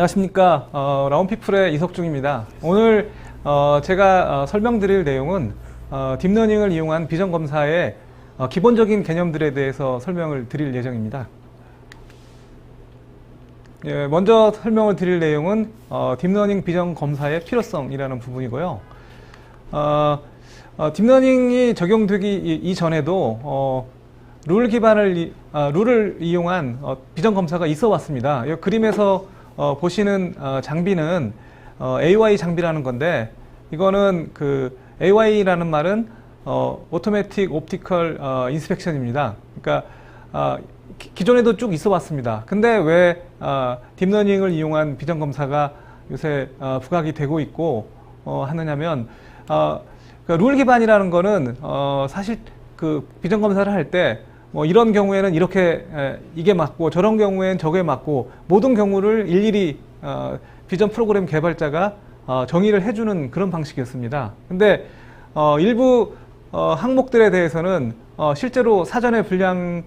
안녕하십니까 어, 라운피플의 이석중입니다. 오늘 어, 제가 어, 설명드릴 내용은 어, 딥러닝을 이용한 비전 검사의 어, 기본적인 개념들에 대해서 설명을 드릴 예정입니다. 예, 먼저 설명을 드릴 내용은 어, 딥러닝 비전 검사의 필요성이라는 부분이고요. 어, 어, 딥러닝이 적용되기 이- 이전에도 어, 룰 기반을 이- 아, 룰을 이용한 어, 비전 검사가 있어 왔습니다. 이 그림에서 어, 보시는 어, 장비는 어, AY 장비라는 건데 이거는 그 AY라는 말은 어, 오토매틱 옵티컬 어, 인스펙션입니다. 그러니까 아, 기- 기존에도 쭉 있어 왔습니다. 근데 왜 아, 딥러닝을 이용한 비전 검사가 요새 아, 부각이 되고 있고 어, 하느냐면 어, 그룰 기반이라는 거는 어, 사실 그 비전 검사를 할때 뭐 이런 경우에는 이렇게 에, 이게 맞고 저런 경우에는 저게 맞고 모든 경우를 일일이 어, 비전 프로그램 개발자가 어, 정의를 해주는 그런 방식이었습니다. 근데 어, 일부 어, 항목들에 대해서는 어, 실제로 사전에 분량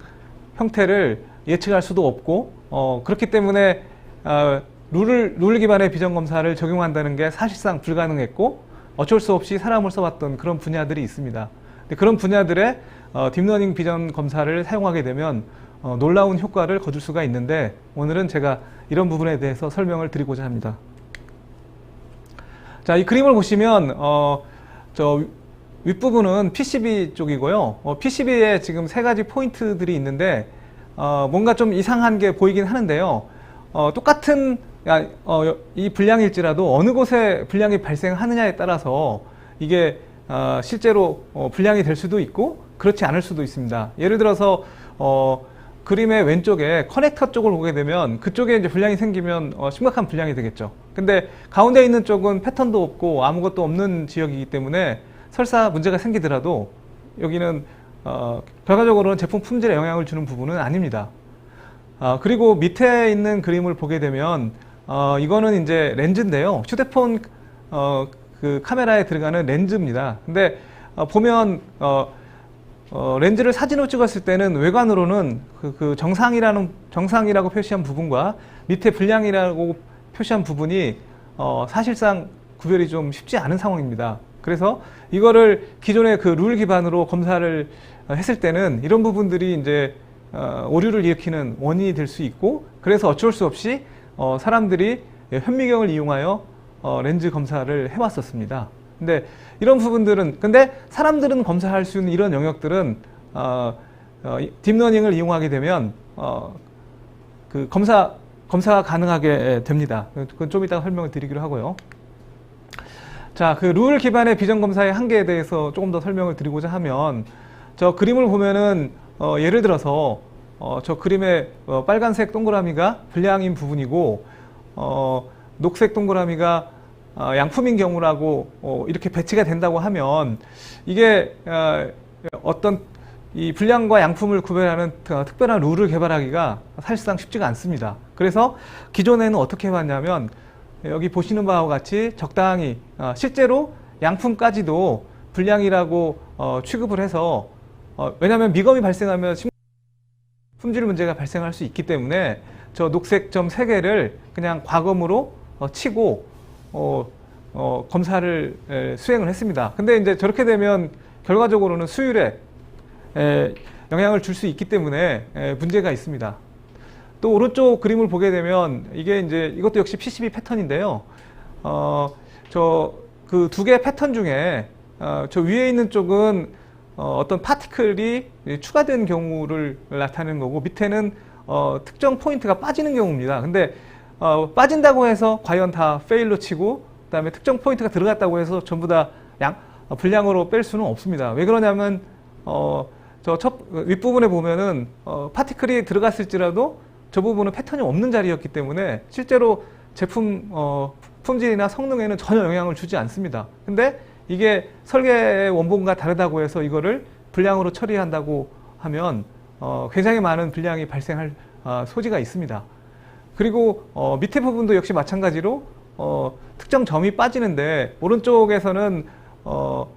형태를 예측할 수도 없고 어, 그렇기 때문에 어, 룰을 룰 기반의 비전 검사를 적용한다는 게 사실상 불가능했고 어쩔 수 없이 사람을 써왔던 그런 분야들이 있습니다. 그런 분야들의 어, 딥러닝 비전 검사를 사용하게 되면 어, 놀라운 효과를 거둘 수가 있는데 오늘은 제가 이런 부분에 대해서 설명을 드리고자 합니다. 자, 이 그림을 보시면 어, 저 윗부분은 PCB 쪽이고요. 어, PCB에 지금 세 가지 포인트들이 있는데 어, 뭔가 좀 이상한 게 보이긴 하는데요. 어, 똑같은 야, 어, 이 분량일지라도 어느 곳에 분량이 발생하느냐에 따라서 이게 어, 실제로 어, 분량이 될 수도 있고 그렇지 않을 수도 있습니다. 예를 들어서 어, 그림의 왼쪽에 커넥터 쪽을 보게 되면 그쪽에 이제 분량이 생기면 어, 심각한 분량이 되겠죠. 근데 가운데 있는 쪽은 패턴도 없고 아무것도 없는 지역이기 때문에 설사 문제가 생기더라도 여기는 어, 결과적으로는 제품 품질에 영향을 주는 부분은 아닙니다. 아, 그리고 밑에 있는 그림을 보게 되면 어, 이거는 이제 렌즈인데요. 휴대폰 어, 그 카메라에 들어가는 렌즈입니다. 근데 어, 보면 어, 어, 렌즈를 사진으로 찍었을 때는 외관으로는 그, 그 정상이라는 정상이라고 표시한 부분과 밑에 불량이라고 표시한 부분이 어, 사실상 구별이 좀 쉽지 않은 상황입니다. 그래서 이거를 기존의 그 룰 기반으로 검사를 어, 했을 때는 이런 부분들이 이제 어, 오류를 일으키는 원인이 될 수 있고 그래서 어쩔 수 없이 어, 사람들이 현미경을 이용하여 어, 렌즈 검사를 해왔었습니다. 근데 이런 부분들은 근데 사람들은 검사할 수 있는 이런 영역들은 어, 어, 이- 딥러닝을 이용하게 되면 어, 그 검사 검사가 가능하게 됩니다. 그건 좀 이따 설명을 드리기로 하고요. 자, 그 룰 기반의 비전 검사의 한계에 대해서 조금 더 설명을 드리고자 하면 저 그림을 보면은 어, 예를 들어서 어, 저 그림의 어, 빨간색 동그라미가 불량인 부분이고 어, 녹색 동그라미가 어, 양품인 경우라고 어, 이렇게 배치가 된다고 하면 이게 어, 어떤 이 불량과 양품을 구별하는 特- 특별한 룰을 개발하기가 사실상 쉽지가 않습니다. 그래서 기존에는 어떻게 해왔냐면 여기 보시는 바와 같이 적당히 어, 실제로 양품까지도 불량이라고 어, 취급을 해서 어, 왜냐하면 미검이 발생하면 심- 품질 문제가 발생할 수 있기 때문에 저 녹색 점세 개를 그냥 과검으로 어, 치고 어, 어, 검사를 에, 수행을 했습니다. 근데 이제 저렇게 되면 결과적으로는 수율에 에, 영향을 줄 수 있기 때문에 에, 문제가 있습니다. 또 오른쪽 그림을 보게 되면 이게 이제 이것도 역시 PCB 패턴인데요. 어, 저 그 두개 패턴 중에 어, 저 위에 있는 쪽은 어, 어떤 파티클이 추가된 경우를 나타내는 거고 밑에는 어, 특정 포인트가 빠지는 경우입니다. 근데 어, 빠진다고 해서 과연 다 페일로 치고 그다음에 특정 포인트가 들어갔다고 해서 전부 다 양, 어, 불량으로 뺄 수는 없습니다. 왜 그러냐면 어, 저 첫 윗부분에 보면은 어, 파티클이 들어갔을지라도 저 부분은 패턴이 없는 자리였기 때문에 실제로 제품 어, 품질이나 성능에는 전혀 영향을 주지 않습니다. 근데 이게 설계 원본과 다르다고 해서 이거를 불량으로 처리한다고 하면 어, 굉장히 많은 불량이 발생할 아, 소지가 있습니다. 그리고 어, 밑에 부분도 역시 마찬가지로 어, 특정 점이 빠지는데 오른쪽에서는 어,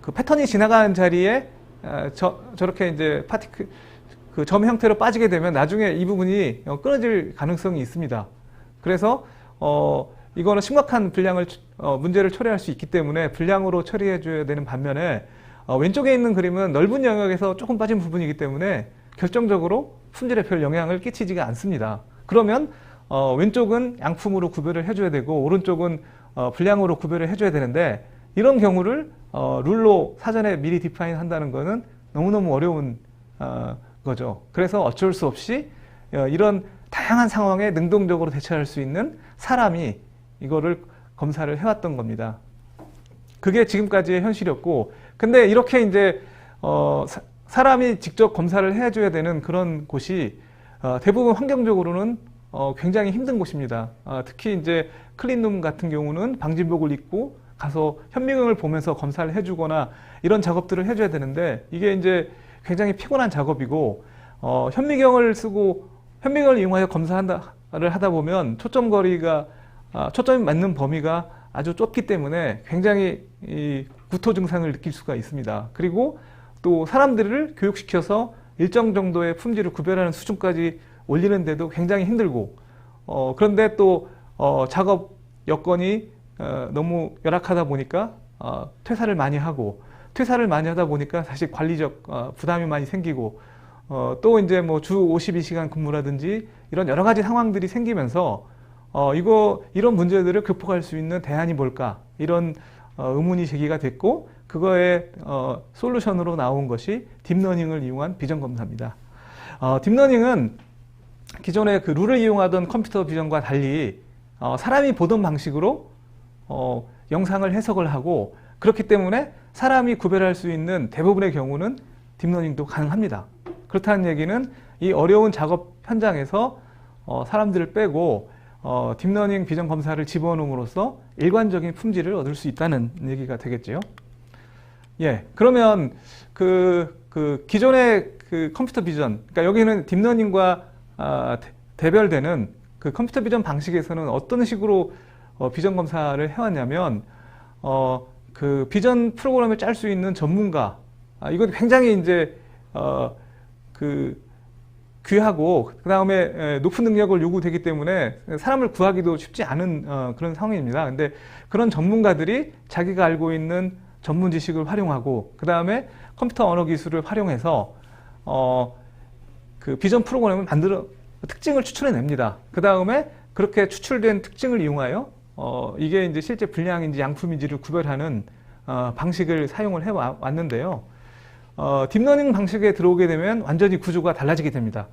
그 패턴이 지나가는 자리에 어, 저, 저렇게 이제 파티클 그점 형태로 빠지게 되면 나중에 이 부분이 어, 끊어질 가능성이 있습니다. 그래서 어, 이거는 심각한 분량을 어, 문제를 초래할 수 있기 때문에 분량으로 처리해 줘야 되는 반면에 어, 왼쪽에 있는 그림은 넓은 영역에서 조금 빠진 부분이기 때문에 결정적으로 품질에 별 영향을 끼치지가 않습니다. 그러면 어, 왼쪽은 양품으로 구별을 해줘야 되고 오른쪽은 어, 분량으로 구별을 해줘야 되는데 이런 경우를 어, 룰로 사전에 미리 디파인 한다는 것은 너무너무 어려운 어, 거죠. 그래서 어쩔 수 없이 어, 이런 다양한 상황에 능동적으로 대처할 수 있는 사람이 이거를 검사를 해왔던 겁니다. 그게 지금까지의 현실이었고, 근데 이렇게 이제 어, 사, 사람이 직접 검사를 해줘야 되는 그런 곳이 어, 대부분 환경적으로는 어, 굉장히 힘든 곳입니다. 어, 특히 이제 클린룸 같은 경우는 방진복을 입고 가서 현미경을 보면서 검사를 해주거나 이런 작업들을 해줘야 되는데 이게 이제 굉장히 피곤한 작업이고 어, 현미경을 쓰고 현미경을 이용하여 검사를 하다 보면 초점 거리가 아, 초점이 맞는 범위가 아주 좁기 때문에 굉장히 이 구토 증상을 느낄 수가 있습니다. 그리고 또 사람들을 교육시켜서 일정 정도의 품질을 구별하는 수준까지 올리는데도 굉장히 힘들고 어, 그런데 또 어, 작업 여건이 어, 너무 열악하다 보니까 어, 퇴사를 많이 하고 퇴사를 많이 하다 보니까 사실 관리적 어, 부담이 많이 생기고 어, 또 이제 뭐 주 52시간 근무라든지 이런 여러 가지 상황들이 생기면서 어, 이거 이런 문제들을 극복할 수 있는 대안이 뭘까 이런 어, 의문이 제기가 됐고 그거의 어, 솔루션으로 나온 것이 딥러닝을 이용한 비전 검사입니다. 어, 딥러닝은 기존의 그 룰을 이용하던 컴퓨터 비전과 달리 어, 사람이 보던 방식으로 어, 영상을 해석을 하고 그렇기 때문에 사람이 구별할 수 있는 대부분의 경우는 딥러닝도 가능합니다. 그렇다는 얘기는 이 어려운 작업 현장에서 어, 사람들을 빼고 어, 딥러닝 비전 검사를 집어넣음으로써 일관적인 품질을 얻을 수 있다는 얘기가 되겠죠. 예, 그러면 그, 그 기존의 그 컴퓨터 비전, 그러니까 여기는 딥러닝과 아, 대, 별되는 그 컴퓨터 비전 방식에서는 어떤 식으로 어, 비전 검사를 해왔냐면 어, 그 비전 프로그램을 짤 수 있는 전문가, 아, 이건 굉장히 이제 어, 그 귀하고 그 다음에 높은 능력을 요구되기 때문에 사람을 구하기도 쉽지 않은 어, 그런 상황입니다. 근데 그런 전문가들이 자기가 알고 있는 전문 지식을 활용하고 그 다음에 컴퓨터 언어 기술을 활용해서 어, 그 비전 프로그램을 만들어 특징을 추출해 냅니다. 그 다음에 그렇게 추출된 특징을 이용하여 어, 이게 이제 실제 불량인지 양품인지를 구별하는 어, 방식을 사용을 해 왔는데요. 어, 딥러닝 방식에 들어오게 되면 완전히 구조가 달라지게 됩니다.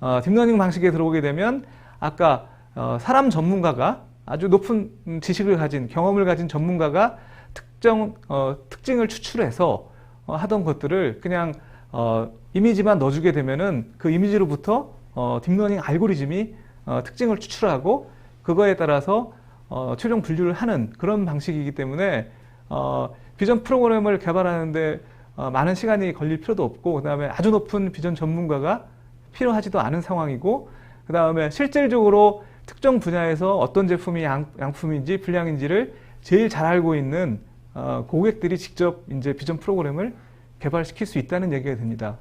어, 딥러닝 방식에 들어오게 되면 아까 어, 사람 전문가가 아주 높은 지식을 가진 경험을 가진 전문가가 특정 어, 특징을 추출해서 어, 하던 것들을 그냥 어, 이미지만 넣어주게 되면은 그 이미지로부터 어, 딥러닝 알고리즘이 어, 특징을 추출하고 그거에 따라서 어, 최종 분류를 하는 그런 방식이기 때문에 어, 비전 프로그램을 개발하는데 어, 많은 시간이 걸릴 필요도 없고 그 다음에 아주 높은 비전 전문가가 필요하지도 않은 상황이고 그 다음에 실질적으로 특정 분야에서 어떤 제품이 양, 양품인지 불량인지를 제일 잘 알고 있는 어, 고객들이 직접 이제 비전 프로그램을 개발시킬 수 있다는 얘기가 됩니다.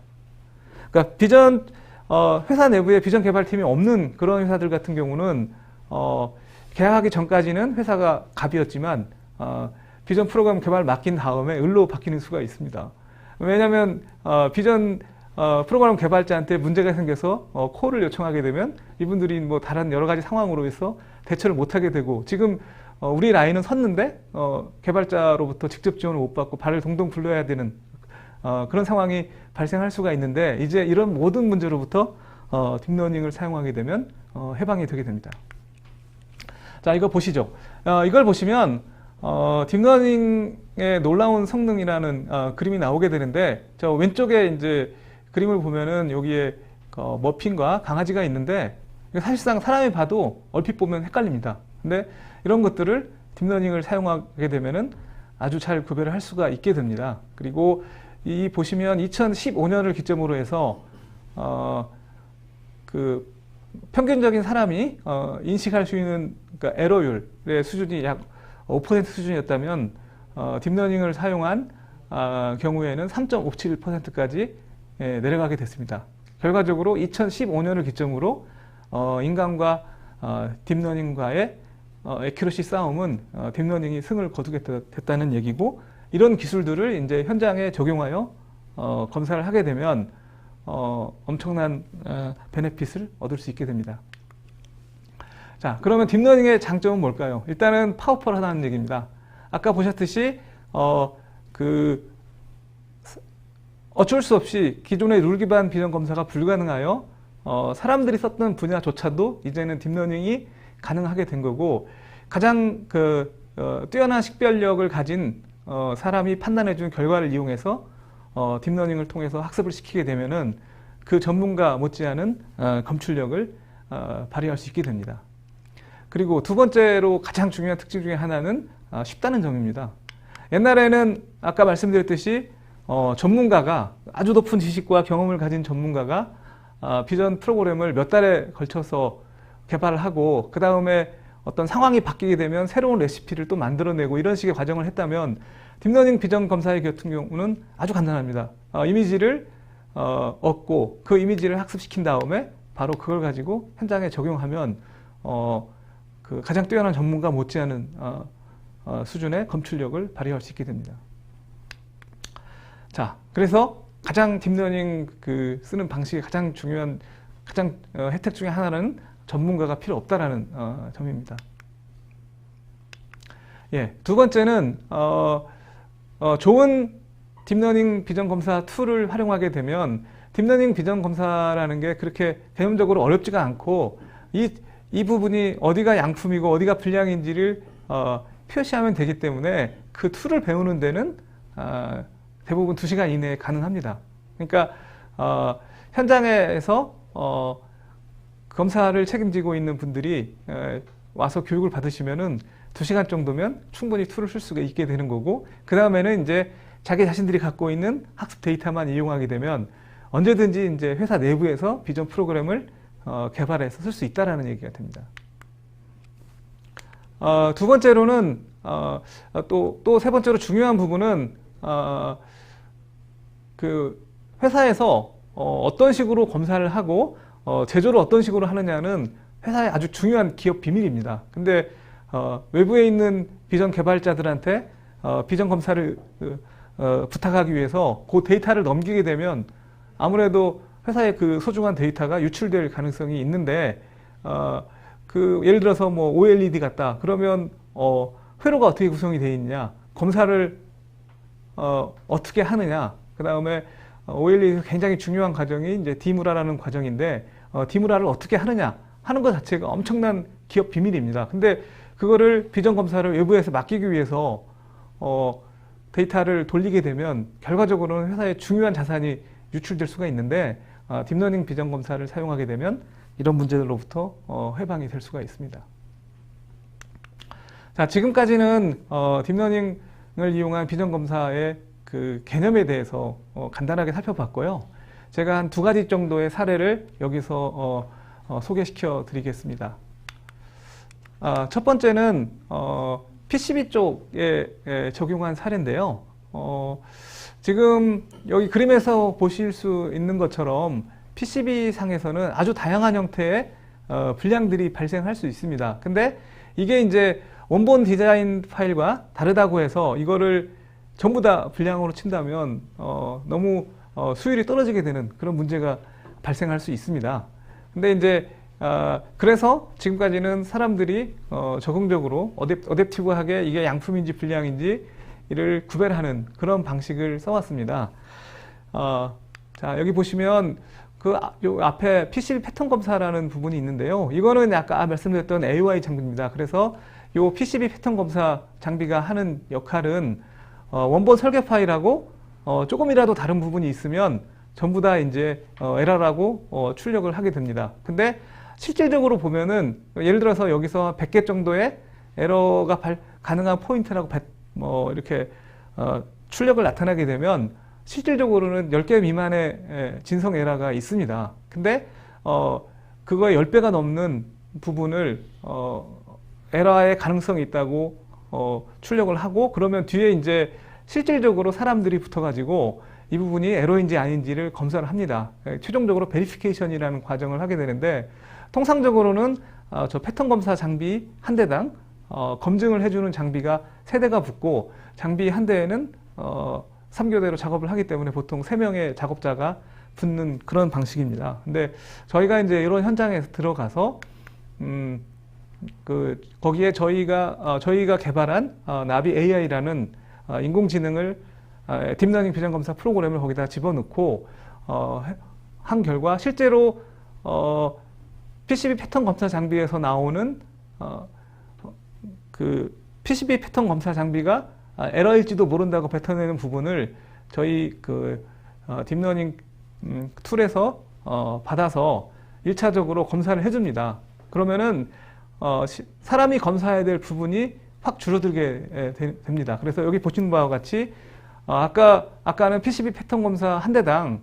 그러니까 비전 어, 회사 내부에 비전 개발팀이 없는 그런 회사들 같은 경우는 어, 계약하기 전까지는 회사가 갑이었지만 어, 비전 프로그램 개발 맡긴 다음에 을로 바뀌는 수가 있습니다. 왜냐하면 어, 비전 어, 프로그램 개발자한테 문제가 생겨서 어, 콜을 요청하게 되면 이분들이 뭐 다른 여러 가지 상황으로 해서 대처를 못하게 되고 지금 어, 우리 라인은 섰는데 어, 개발자로부터 직접 지원을 못 받고 발을 동동 굴려야 되는 어, 그런 상황이 발생할 수가 있는데 이제 이런 모든 문제로부터 어, 딥러닝을 사용하게 되면 어, 해방이 되게 됩니다. 자 이거 보시죠. 어, 이걸 보시면 어, 딥러닝의 놀라운 성능이라는 어, 그림이 나오게 되는데 저 왼쪽에 이제 그림을 보면은 여기에 어, 머핀과 강아지가 있는데 사실상 사람이 봐도 얼핏 보면 헷갈립니다. 근데 이런 것들을 딥러닝을 사용하게 되면은 아주 잘 구별을 할 수가 있게 됩니다. 그리고 이 보시면 2015년을 기점으로 해서 어, 그 평균적인 사람이 어, 인식할 수 있는 그러니까 에러율의 수준이 약 5% 수준이었다면 어, 딥러닝을 사용한 어, 경우에는 3.57%까지 예, 내려가게 됐습니다. 결과적으로 2015년을 기점으로 어, 인간과 어, 딥러닝과의 어, 에큐러시 싸움은 어, 딥러닝이 승을 거두게 됐- 됐다는 얘기고 이런 기술들을 이제 현장에 적용하여 어, 검사를 하게 되면 어, 엄청난 어, 베네핏을 얻을 수 있게 됩니다. 자, 그러면 딥러닝의 장점은 뭘까요? 일단은 파워풀하다는 얘기입니다. 아까 보셨듯이 어, 그 어쩔 수 없이 기존의 룰 기반 비전 검사가 불가능하여 어, 사람들이 썼던 분야조차도 이제는 딥러닝이 가능하게 된 거고 가장 그 어, 뛰어난 식별력을 가진 어, 사람이 판단해 준 결과를 이용해서 어, 딥러닝을 통해서 학습을 시키게 되면은 그 전문가 못지않은 어, 검출력을 어, 발휘할 수 있게 됩니다. 그리고 두 번째로 가장 중요한 특징 중에 하나는 아, 쉽다는 점입니다. 옛날에는 아까 말씀드렸듯이 어, 전문가가 아주 높은 지식과 경험을 가진 전문가가 아, 비전 프로그램을 몇 달에 걸쳐서 개발을 하고 그 다음에 어떤 상황이 바뀌게 되면 새로운 레시피를 또 만들어내고 이런 식의 과정을 했다면 딥러닝 비전 검사의 같은 경우는 아주 간단합니다. 어, 이미지를 어, 얻고 그 이미지를 학습시킨 다음에 바로 그걸 가지고 현장에 적용하면 어, 그 가장 뛰어난 전문가 못지않은 어, 어, 수준의 검출력을 발휘할 수 있게 됩니다. 자, 그래서 가장 딥러닝 그 쓰는 방식의 가장 중요한 가장 어, 혜택 중에 하나는 전문가가 필요 없다라는 어, 점입니다. 예, 두 번째는 어, 어, 좋은 딥러닝 비전 검사 툴을 활용하게 되면 딥러닝 비전 검사라는 게 그렇게 개념적으로 어렵지가 않고 이, 이 부분이 어디가 양품이고 어디가 불량인지를 어, 표시하면 되기 때문에 그 툴을 배우는 데는 아, 대부분 2시간 이내에 가능합니다. 그러니까 어, 현장에서 어, 검사를 책임지고 있는 분들이 에, 와서 교육을 받으시면은 2시간 정도면 충분히 툴을 쓸 수가 있게 되는 거고 그 다음에는 이제 자기 자신들이 갖고 있는 학습 데이터만 이용하게 되면 언제든지 이제 회사 내부에서 비전 프로그램을 어, 개발해서 쓸 수 있다라는 얘기가 됩니다. 어, 두 번째로는 어, 또또 세 번째로 중요한 부분은 어, 그 회사에서 어, 어떤 식으로 검사를 하고 어, 제조를 어떤 식으로 하느냐는 회사의 아주 중요한 기업 비밀입니다. 근데 어, 외부에 있는 비전 개발자들한테 어, 비전 검사를 그, 어, 부탁하기 위해서 그 데이터를 넘기게 되면 아무래도 회사의 그 소중한 데이터가 유출될 가능성이 있는데 어, 그 예를 들어서 뭐 OLED 같다. 그러면 어, 회로가 어떻게 구성이 되어 있냐. 검사를 어, 어떻게 하느냐. 그 다음에 OLED 굉장히 중요한 과정이 이제 디무라라는 과정인데 어, 디무라를 어떻게 하느냐. 하는 것 자체가 엄청난 기업 비밀입니다. 근데 그거를 비전 검사를 외부에서 맡기기 위해서 어, 데이터를 돌리게 되면 결과적으로는 회사의 중요한 자산이 유출될 수가 있는데 어, 딥러닝 비전 검사를 사용하게 되면 이런 문제들로부터 어, 해방이 될 수가 있습니다. 자, 지금까지는 어, 딥러닝을 이용한 비전 검사의 그 개념에 대해서 어, 간단하게 살펴봤고요. 제가 한 두 가지 정도의 사례를 여기서 어, 어, 소개시켜 드리겠습니다. 아, 첫 번째는 어, PCB 쪽에 에, 적용한 사례인데요. 어, 지금 여기 그림에서 보실 수 있는 것처럼 PCB 상에서는 아주 다양한 형태의 어, 불량들이 발생할 수 있습니다. 근데 이게 이제 원본 디자인 파일과 다르다고 해서 이거를 전부 다 불량으로 친다면 어, 너무 어, 수율이 떨어지게 되는 그런 문제가 발생할 수 있습니다. 근데 이제 아, 그래서 지금까지는 사람들이 어, 적응적으로 어댑, 어댑 티브하게 이게 양품인지 불량인지 이를 구별하는 그런 방식을 써왔습니다. 어, 자 여기 보시면 그 아- 요 앞에 PCB 패턴 검사라는 부분이 있는데요. 이거는 아까 말씀드렸던 AY 장비입니다. 그래서 요 PCB 패턴 검사 장비가 하는 역할은 어, 원본 설계 파일하고 어, 조금이라도 다른 부분이 있으면 전부 다 이제 어, 에러라고 어, 출력을 하게 됩니다. 근데 실질적으로 보면은 예를 들어서 여기서 100개 정도의 에러가 발- 가능한 포인트라고 발- 뭐 이렇게 어, 출력을 나타나게 되면 실질적으로는 10개 미만의 에, 진성 에러가 있습니다. 근데 어, 그거의 10배가 넘는 부분을 어, 에러의 가능성이 있다고 어, 출력을 하고 그러면 뒤에 이제 실질적으로 사람들이 붙어가지고 이 부분이 에러인지 아닌지를 검사를 합니다. 에, 최종적으로 베리피케이션이라는 과정을 하게 되는데 통상적으로는 어, 저 패턴 검사 장비 한 대당 어, 검증을 해주는 장비가 세 대가 붙고 장비 한 대에는 어, 3교대로 작업을 하기 때문에 보통 세명의 작업자가 붙는 그런 방식입니다. 근데 저희가 이제 이런 현장에 들어가서 음, 그 거기에 저희가 어, 저희가 개발한 어, 나비 AI라는 어, 인공지능을 어, 딥러닝 비전 검사 프로그램을 거기다 집어넣고 어, 해- 한 결과 실제로 어, PCB 패턴 검사 장비에서 나오는 어, 그 PCB 패턴 검사 장비가 아, 에러일지도 모른다고 뱉어내는 부분을 저희 그 어, 딥러닝 음, 툴에서 어, 받아서 일차적으로 검사를 해줍니다. 그러면은 어, 시- 사람이 검사해야 될 부분이 확 줄어들게 에, 되- 됩니다. 그래서 여기 보시는 바와 같이 어, 아까 아까는 PCB 패턴 검사 한 대당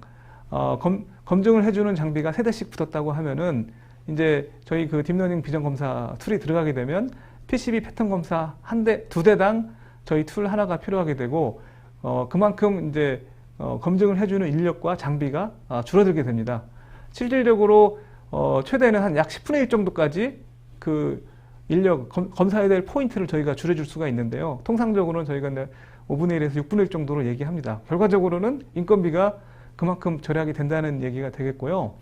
어, 검, 검증을 해주는 장비가 세 대씩 붙었다고 하면은 이제 저희 그 딥러닝 비전 검사 툴이 들어가게 되면 PCB 패턴 검사 한 대, 두 대당 저희 툴 하나가 필요하게 되고 어, 그만큼 이제 어, 검증을 해주는 인력과 장비가 아, 줄어들게 됩니다. 실질적으로 어, 최대는 한 약 10분의 1 정도까지 그 인력 검, 검사해야 될 포인트를 저희가 줄여줄 수가 있는데요. 통상적으로는 저희가 이제 5분의 1에서 6분의 1 정도로 얘기합니다. 결과적으로는 인건비가 그만큼 절약이 된다는 얘기가 되겠고요.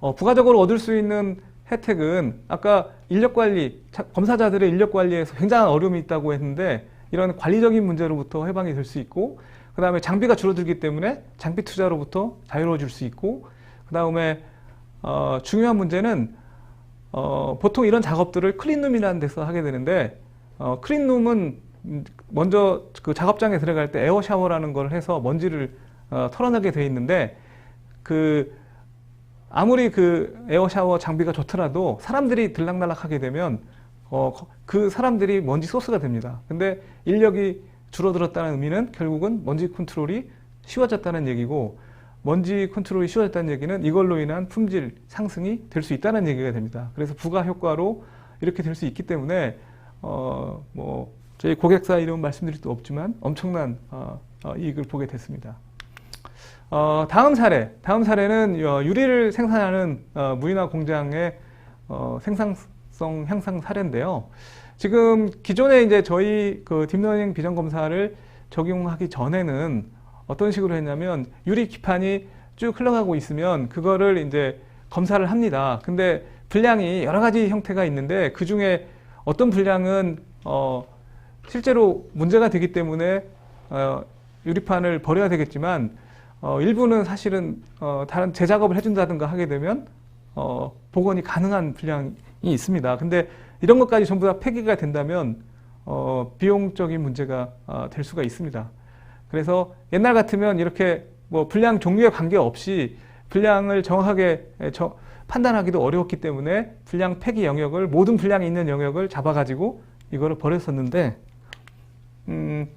어, 부가적으로 얻을 수 있는 혜택은 아까 인력 관리, 자- 검사자들의 인력 관리에서 굉장한 어려움이 있다고 했는데 이런 관리적인 문제로부터 해방이 될 수 있고 그 다음에 장비가 줄어들기 때문에 장비 투자로부터 자유로워질 수 있고 그 다음에 어, 중요한 문제는 어, 보통 이런 작업들을 클린룸이라는 데서 하게 되는데 어, 클린룸은 음, 먼저 그 작업장에 들어갈 때 에어 샤워라는 걸 해서 먼지를 어, 털어내게 돼 있는데 그 아무리 그 에어 샤워 장비가 좋더라도 사람들이 들락날락하게 되면 어, 거- 그 사람들이 먼지 소스가 됩니다. 근데 인력이 줄어들었다는 의미는 결국은 먼지 컨트롤이 쉬워졌다는 얘기고 먼지 컨트롤이 쉬워졌다는 얘기는 이걸로 인한 품질 상승이 될 수 있다는 얘기가 됩니다. 그래서 부가 효과로 이렇게 될 수 있기 때문에 어, 뭐 저희 고객사 이름 말씀드릴 수 없지만 엄청난 어, 어, 이익을 보게 됐습니다. 어, 다음 사례, 다음 사례는 어, 유리를 생산하는 어, 무인화 공장의 어, 생산성 향상 사례인데요. 지금 기존에 이제 저희 그 딥러닝 비전 검사를 적용하기 전에는 어떤 식으로 했냐면 유리 기판이 쭉 흘러가고 있으면 그거를 이제 검사를 합니다. 근데 분량이 여러 가지 형태가 있는데 그 중에 어떤 분량은 어, 실제로 문제가 되기 때문에 어, 유리판을 버려야 되겠지만 어, 일부는 사실은 어, 다른 재작업을 해준다든가 하게 되면 어, 복원이 가능한 분량이 있습니다. 근데 이런 것까지 전부 다 폐기가 된다면 어, 비용적인 문제가 어, 될 수가 있습니다. 그래서 옛날 같으면 이렇게 뭐 분량 종류에 관계없이 분량을 정확하게 에, 저- 판단하기도 어려웠기 때문에 분량 폐기 영역을 모든 분량이 있는 영역을 잡아가지고 이거를 버렸었는데 음,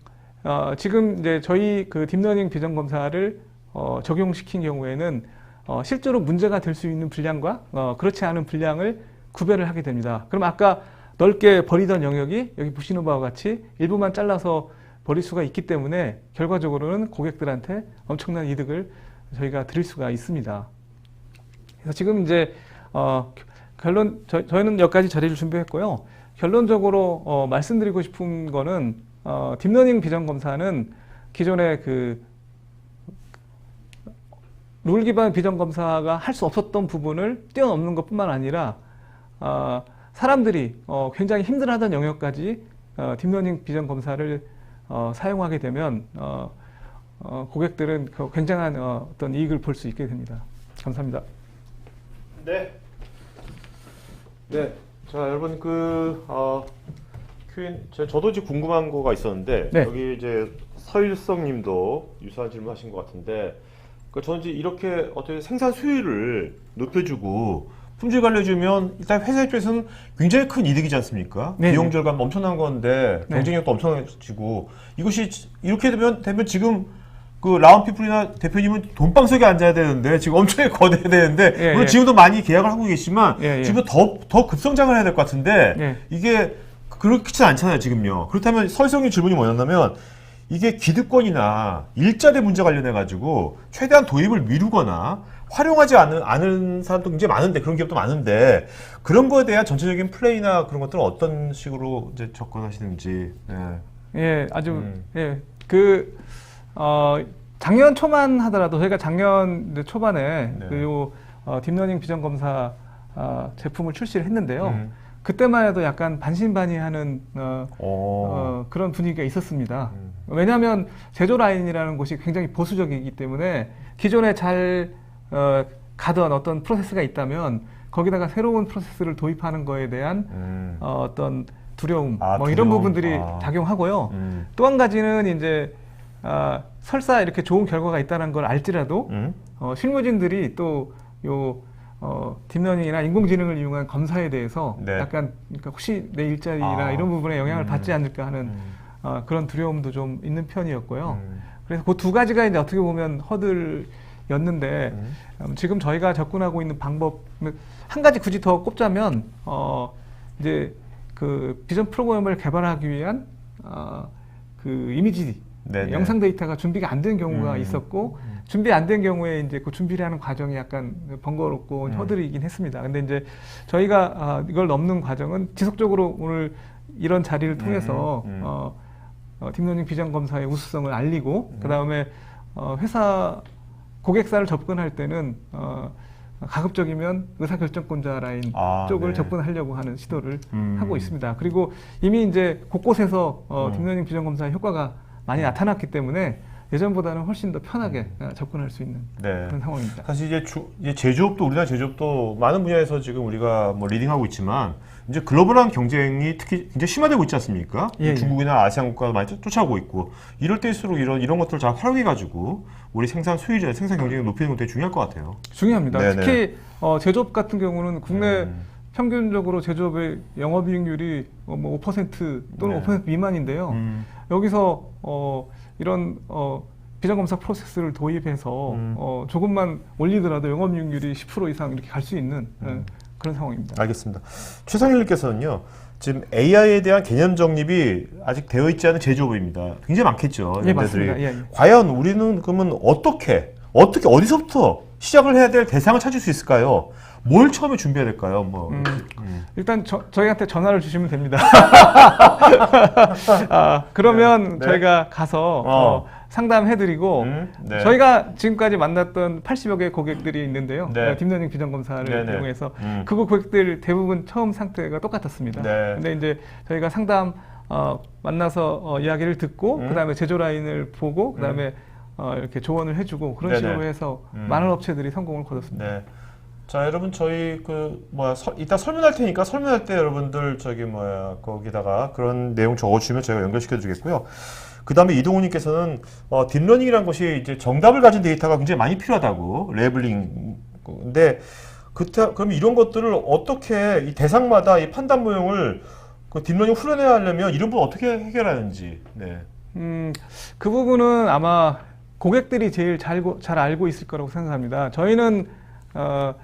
어, 지금 이제 저희 그 딥러닝 비전 검사를 어, 적용시킨 경우에는 어, 실제로 문제가 될 수 있는 분량과 어, 그렇지 않은 분량을 구별을 하게 됩니다. 그럼 아까 넓게 버리던 영역이 여기 보시는 바와 같이 일부만 잘라서 버릴 수가 있기 때문에 결과적으로는 고객들한테 엄청난 이득을 저희가 드릴 수가 있습니다. 그래서 지금 이제 어, 결론 저, 저희는 여기까지 자리를 준비했고요. 결론적으로 어, 말씀드리고 싶은 거는 어, 딥러닝 비전 검사는 기존의 그 룰 기반 비전 검사가 할 수 없었던 부분을 뛰어넘는 것뿐만 아니라 어, 사람들이 어, 굉장히 힘들어하던 영역까지 어, 딥러닝 비전 검사를 어, 사용하게 되면 어, 어, 고객들은 그 굉장한 어, 어떤 이익을 볼 수 있게 됩니다. 감사합니다. 네. 네. 자, 여러분 그 어, 저- 저도 지금 궁금한 거가 있었는데 네. 여기 이제 서일성 님도 유사한 질문 하신 것 같은데 그 저는 이제 이렇게 어떻게 생산 수율을 높여 주고 품질 관리해 주면 일단 회사 입장에서는 굉장히 큰 이득이지 않습니까? 네, 비용 네. 절감 엄청난 건데 네. 경쟁력도 엄청나지고 이것이 이렇게 되면 되면 지금 그 라운피플이나 대표님은 돈방 속에 앉아야 되는데 지금 엄청 거대해야 되는데 예, 물론 예. 지금도 많이 계약을 하고 계시지만 예, 예. 지금 더, 더 급성장을 해야 될 것 같은데 예. 이게 그렇지 않잖아요 지금요 그렇다면 설성의 질문이 뭐였냐면 이게 기득권이나 일자리 문제 관련해 가지고 최대한 도입을 미루거나 활용하지 않은, 않은 사람도 굉장히 많은데 그런 기업도 많은데 그런 거에 대한 전체적인 플레이나 그런 것들은 어떤 식으로 이제 접근하시는지. 네. 예, 아주 음. 예, 그 어, 작년 초만 하더라도 저희가 작년 초반에 네. 그요 어, 딥러닝 비전 검사 아, 제품을 출시를 했는데요. 음. 그때만 해도 약간 반신반의하는 어, 어. 어, 그런 분위기가 있었습니다. 음. 왜냐하면 제조 라인이라는 곳이 굉장히 보수적이기 때문에 기존에 잘 어, 가던 어떤 프로세스가 있다면 거기다가 새로운 프로세스를 도입하는 거에 대한 음. 어, 어떤 두려움, 아, 뭐 이런 두려움. 부분들이 아. 작용하고요. 음. 또한 가지는 이제 아, 설사 이렇게 좋은 결과가 있다는 걸 알지라도 음. 어, 실무진들이 또요 어, 딥러닝이나 인공지능을 이용한 검사에 대해서 네. 약간 그러니까 혹시 내 일자리나 아. 이런 부분에 영향을 음. 받지 않을까 하는 음. 어, 그런 두려움도 좀 있는 편이었고요. 음. 그래서 그 두 가지가 이제 어떻게 보면 허들였는데 음. 음, 지금 저희가 접근하고 있는 방법 한 가지 굳이 더 꼽자면 어, 이제 그 비전 프로그램을 개발하기 위한 어, 그 이미지 네네. 영상 데이터가 준비가 안 된 경우가 음. 있었고 음. 준비 안 된 경우에 이제 그 준비를 하는 과정이 약간 번거롭고 음. 허들이긴 했습니다. 근데 이제 저희가 아, 이걸 넘는 과정은 지속적으로 오늘 이런 자리를 통해서 음, 음. 어, 어, 딥러닝 비전 검사의 우수성을 알리고 음. 그 다음에 어, 회사 고객사를 접근할 때는 어, 가급적이면 의사결정권자 라인 아, 쪽을 네. 접근하려고 하는 시도를 음. 하고 있습니다. 그리고 이미 이제 곳곳에서 어, 음. 딥러닝 비전 검사의 효과가 많이 나타났기 때문에 예전보다는 훨씬 더 편하게 어, 접근할 수 있는 네. 그런 상황입니다. 사실 이제, 주, 이제 제조업도 우리나라 제조업도 많은 분야에서 지금 우리가 뭐 리딩하고 있지만 이제 글로벌한 경쟁이 특히 굉장히 심화되고 있지 않습니까? 예, 예. 중국이나 아시안 국가가 많이 쫓- 쫓아오고 있고 이럴 때일수록 이런 이런 것들을 잘 활용해 가지고 우리 생산 수율이나 생산 경쟁을 높이는 것도 되게 중요할 것 같아요. 중요합니다. 네네. 특히 어, 제조업 같은 경우는 국내 음. 평균적으로 제조업의 영업이익률이 어, 뭐5% 또는 네. 5% 미만인데요. 음. 여기서 어, 이런 어, 비전검사 프로세스를 도입해서 음. 어, 조금만 올리더라도 영업이익률이 10% 이상 이렇게 갈 수 있는 어, 음. 그런 상황입니다. 알겠습니다. 최상일님께서는요. 지금 AI에 대한 개념 정립이 아직 되어 있지 않은 제조업입니다. 굉장히 많겠죠. 예. 맞습니다. 예, 예. 과연 우리는 그러면 어떻게 어떻게 어디서부터 시작을 해야 될 대상을 찾을 수 있을까요? 뭘 처음에 준비해야 될까요? 뭐 음. 음. 일단 저, 저희한테 전화를 주시면 됩니다. 아, 그러면 네. 저희가 가서 어. 어, 상담해드리고 음, 네. 저희가 지금까지 만났던 80여 개 고객들이 있는데요. 네. 어, 딥러닝 비전 검사를 네네. 이용해서 음. 그 고객들 대부분 처음 상태가 똑같았습니다. 네. 근데 이제 저희가 상담 어, 만나서 어, 이야기를 듣고 음. 그다음에 제조 라인을 보고 그다음에 어, 이렇게 조언을 해주고 그런 네네. 식으로 해서 음. 많은 업체들이 성공을 거뒀습니다. 네. 자 여러분 저희 그 뭐야 서, 이따 설문할 테니까 설문할 때 여러분들 저기 뭐야 거기다가 그런 내용 적어주시면 저희가 연결시켜 드리겠고요. 그 다음에 이동훈님께서는 어, 딥러닝이라는 것이 이제 정답을 가진 데이터가 굉장히 많이 필요하다고 레벨링 근데 그때 그럼 이런 것들을 어떻게 이 대상마다 이 판단 모형을 그 딥러닝 훈련해야 하려면 이런 부분 어떻게 해결하는지 네. 음, 그 부분은 아마 고객들이 제일 잘, 고- 잘 알고 있을 거라고 생각합니다. 저희는 어,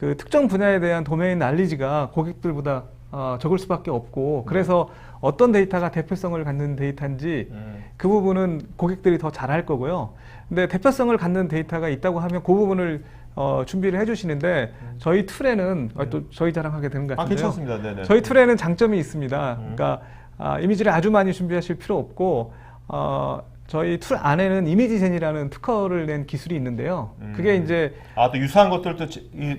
그 특정 분야에 대한 도메인 난리지가 고객들보다 어, 적을 수밖에 없고 그래서 어떤 데이터가 대표성을 갖는 데이터인지 음. 그 부분은 고객들이 더 잘 알 거고요. 근데 대표성을 갖는 데이터가 있다고 하면 그 부분을 어, 준비를 해주시는데 저희 툴에는 어, 또 저희 자랑하게 되는 것아 같은데요. 괜찮습니다. 네네. 저희 툴에는 장점이 있습니다. 음. 그러니까 아, 이미지를 아주 많이 준비하실 필요 없고 어, 저희 툴 안에는 이미지젠이라는 특허를 낸 기술이 있는데요. 음. 그게 이제 아 또 유사한 것들도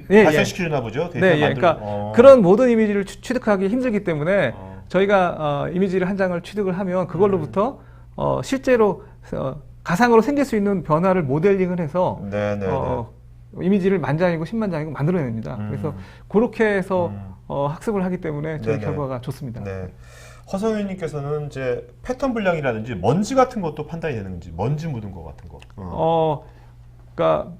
예, 발생시키나 보죠. 데이터 네, 예, 만들- 그러니까 어. 그런 모든 이미지를 취- 취득하기 힘들기 때문에 어. 저희가 어, 이미지를 한 장을 취득을 하면 그걸로부터 어, 실제로 어, 가상으로 생길 수 있는 변화를 모델링을 해서 네네. 어, 이미지를 만장이고 십만장이고 만들어냅니다. 음. 그래서 그렇게 해서 음. 어, 학습을 하기 때문에 저희 네네. 결과가 좋습니다. 네. 허성윤님께서는 이제 패턴 분량이라든지 먼지 같은 것도 판단이 되는지 먼지 묻은 거 같은 거. 어. 어, 그러니까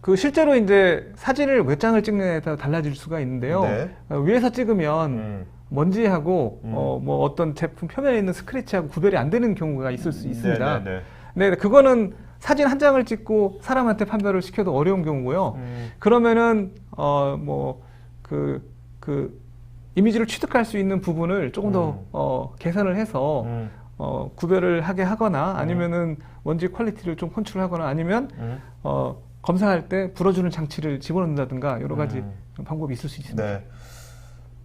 그 실제로 이제 사진을 몇 장을 찍느냐에 따라 달라질 수가 있는데요. 네. 어, 위에서 찍으면 음. 먼지하고 음. 어, 뭐 어떤 제품 표면에 있는 스크래치하고 구별이 안 되는 경우가 있을 수 있습니다. 네 네 네. 네, 그거는 사진 한 장을 찍고 사람한테 판별을 시켜도 어려운 경우고요. 음. 그러면은 어뭐그 그 이미지를 취득할 수 있는 부분을 조금 더 음. 어, 개선을 해서 음. 어, 구별을 하게 하거나 아니면은 먼지 퀄리티를 좀 컨트롤하거나 아니면 음. 어, 검사할 때 불어주는 장치를 집어넣는다든가 여러 가지 음. 방법이 있을 수 있습니다. 네.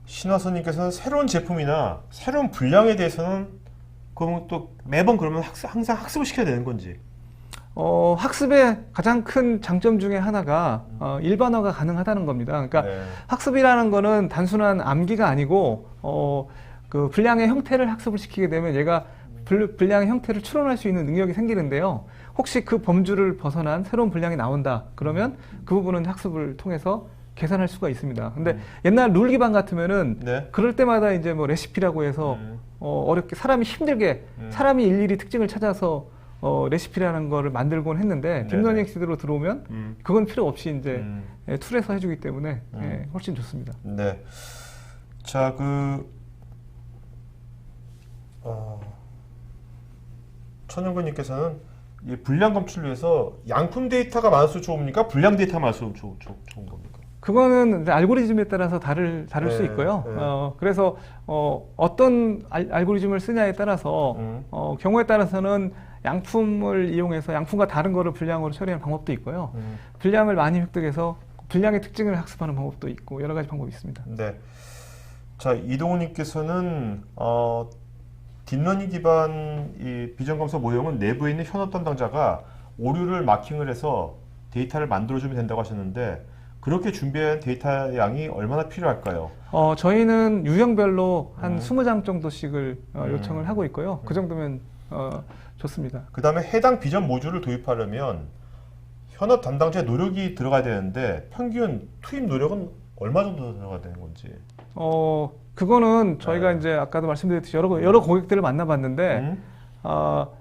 신화선님께서는 새로운 제품이나 새로운 분량에 대해서는 그러면 또 매번 그러면 학습, 항상 학습을 시켜야 되는 건지. 어, 학습의 가장 큰 장점 중에 하나가 어, 일반화가 가능하다는 겁니다. 그러니까 네. 학습이라는 거는 단순한 암기가 아니고 어, 그 분량의 형태를 학습을 시키게 되면 얘가 불- 분량의 형태를 추론할 수 있는 능력이 생기는데요. 혹시 그 범주를 벗어난 새로운 분량이 나온다. 그러면 그 부분은 학습을 통해서 계산할 수가 있습니다. 근데 음. 옛날 룰 기반 같으면은 네. 그럴 때마다 이제 뭐 레시피라고 해서 음. 어, 어렵게 사람이 힘들게 음. 사람이 일일이 특징을 찾아서 어, 레시피라는 거를 만들곤 했는데. 딥러닝 시대로 들어오면 음. 그건 필요 없이 이제 음. 예, 툴에서 해주기 때문에 음. 예, 훨씬 좋습니다. 네. 자, 그, 어, 천연근님께서는 이 분량 검출을 위해서 양품 데이터가 많을수록 좋습니까? 분량 데이터가 많을수록 좋, 좋, 좋은 겁니까? 그거는 이제 알고리즘에 따라서 다를 다를 수 네, 있고요. 네. 어, 그래서 어, 어떤 알, 알고리즘을 쓰냐에 따라서 음. 어, 경우에 따라서는 양품을 이용해서 양품과 다른 거를 분량으로 처리하는 방법도 있고요. 음. 분량을 많이 획득해서 분량의 특징을 학습하는 방법도 있고 여러 가지 방법이 있습니다. 네. 자, 이동훈님께서는, 어, 딥러닝 기반 이 비전 검사 모형은 내부에 있는 현업 담당자가 오류를 마킹을 해서 데이터를 만들어주면 된다고 하셨는데, 그렇게 준비한 데이터 양이 얼마나 필요할까요? 어, 저희는 유형별로 한 음. 20장 정도씩을 어, 음. 요청을 하고 있고요. 그 정도면 어, 좋습니다. 그 다음에 해당 비전 모듈을 도입하려면 현업 담당자의 노력이 들어가야 되는데 평균 투입 노력은 얼마 정도 들어가야 되는 건지. 어, 그거는 저희가 네. 이제 아까도 말씀드렸듯이 여러, 여러 고객들을 만나봤는데, 음? 어,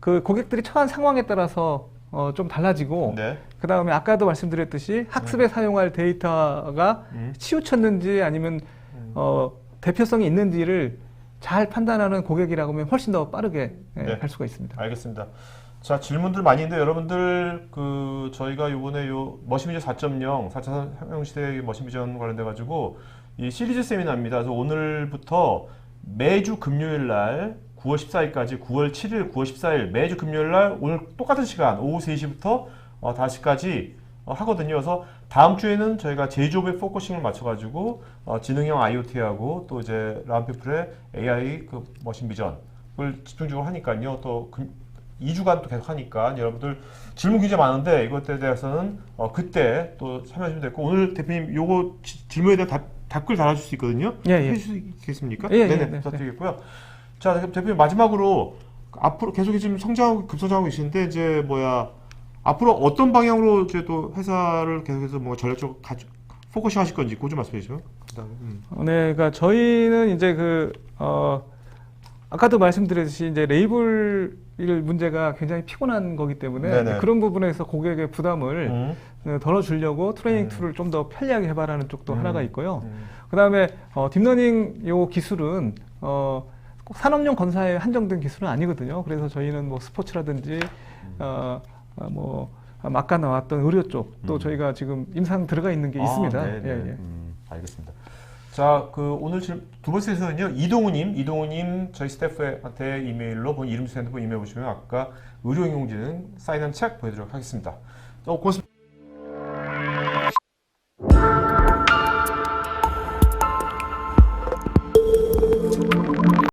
그 고객들이 처한 상황에 따라서 어, 좀 달라지고, 네. 그 다음에 아까도 말씀드렸듯이 학습에 사용할 데이터가 음. 치우쳤는지 아니면 음. 어, 대표성이 있는지를 잘 판단하는 고객이라고 하면 훨씬 더 빠르게 예, 네. 갈 수가 있습니다. 알겠습니다. 자 질문들 많이 있는데 여러분들 그 저희가 요번에 요 머신비전 4.0 4차 혁명시대의 머신비전 관련돼 가지고 이 시리즈 세미나입니다. 그래서 오늘부터 매주 금요일 날 9월 14일까지 9월 7일, 9월 14일 매주 금요일 날 오늘 똑같은 시간 오후 3시부터 어, 5시까지 어, 하거든요. 그래서 다음 주에는 저희가 제조업에 포커싱을 맞춰가지고 어, 지능형 IoT하고 또 이제 라운피플의 AI 그 머신 비전을 집중적으로 하니까요. 또 금, 2주간 또 계속 하니까 여러분들 질문 굉장히 많은데 이것에 대해서는 어, 그때 또 참여하시면 되고 오늘 대표님 요거 지- 질문에 대한 답, 댓글 달아줄 수 있거든요. 예, 예. 해주시겠습니까? 예, 예, 네네 네, 부탁드리겠고요. 자 대표님 마지막으로 앞으로 계속 지금 성장하고 급성장하고 계신데 이제 뭐야 앞으로 어떤 방향으로 이제 또 회사를 계속해서 뭐 전략적으로 가지, 포커싱 하실 건지 그거 좀 말씀해 주시죠. 그다음에 음. 어, 네, 그러니까 저희는 이제 그 어, 아까도 말씀드렸듯이 이제 레이블 문제가 굉장히 피곤한 거기 때문에 네네. 그런 부분에서 고객의 부담을 음. 어, 덜어주려고 트레이닝 음. 툴을 좀 더 편리하게 해봐라는 쪽도 음. 하나가 있고요. 음. 그 다음에 어, 딥러닝 요 기술은 어, 꼭 산업용 건사에 한정된 기술은 아니거든요. 그래서 저희는 뭐 스포츠라든지 어, 어, 아, 뭐 아까 나왔던 의료 쪽또 음. 저희가 지금 임상 들어가 있는 게 아, 있습니다. 네네. 예, 예. 음, 알겠습니다. 자, 그 오늘 질, 두 번째에서는요 이동우님, 이동우님 저희 스태프한테 이메일로 본 이름 주세요. 본 뭐 이메일 보시면 아까 의료인공지능 사인한 책 보여드리도록 하겠습니다. 어, 고맙습니다.